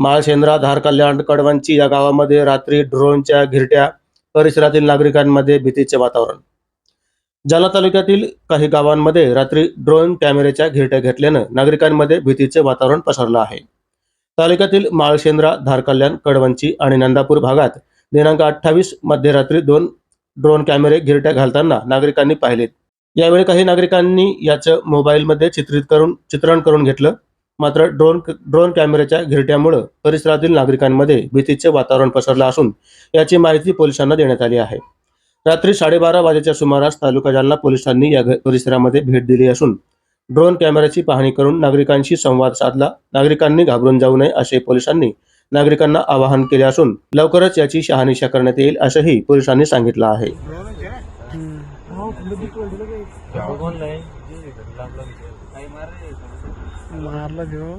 माळशेंद्रा धारकल्याण कडवंची या गावामध्ये रात्री ड्रोनच्या घिरट्या परिसरातील नागरिकांमध्ये भीतीचे वातावरण. जालना तालुक्यातील काही गावांमध्ये रात्री ड्रोन कॅमेऱ्याच्या घिरट्या घेतल्यानं नागरिकांमध्ये भीतीचे वातावरण पसरलं आहे. तालुक्यातील माळशेंद्रा धारकल्याण कडवंची आणि नंदापूर भागात दिनांक अठ्ठावीस मध्यरात्री दोन ड्रोन कॅमेरे घिरट्या घालताना नागरिकांनी पाहिलेत. यावेळी काही नागरिकांनी याचं मोबाईलमध्ये चित्रित करून चित्रण करून घेतलं. मात्र ड्रोन ड्रोन कॅमेऱ्याच्या घिरट्यामुळं परिसरातील नागरिकांमध्ये भीतीचे वातावरण पसरलं असून याची माहिती पोलिसांना देण्यात आली आहे. रात्री साडेबारा वाजेच्या सुमारास तालुका जालना पोलिसांनी या परिसरामध्ये भेट दिली असून ड्रोन कॅमेऱ्याची पाहणी करून नागरिकांशी संवाद साधला. नागरिकांनी घाबरून जाऊ नये असे पोलिसांनी नागरिकांना आवाहन केले असून लवकरच याची शहानिशा करण्यात येईल असंही पोलिसांनी सांगितलं आहे. मारला देव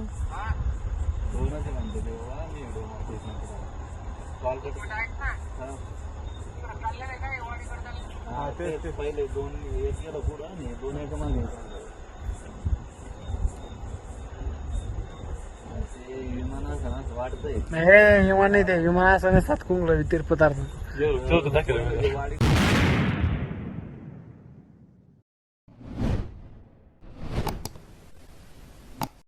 पहिले दोन एक गेलं पुढं आणि दोन एक मागे ते विमानासह वाटतंय नाही रे विमान नाही ते विमान असं पदार्थ वाढी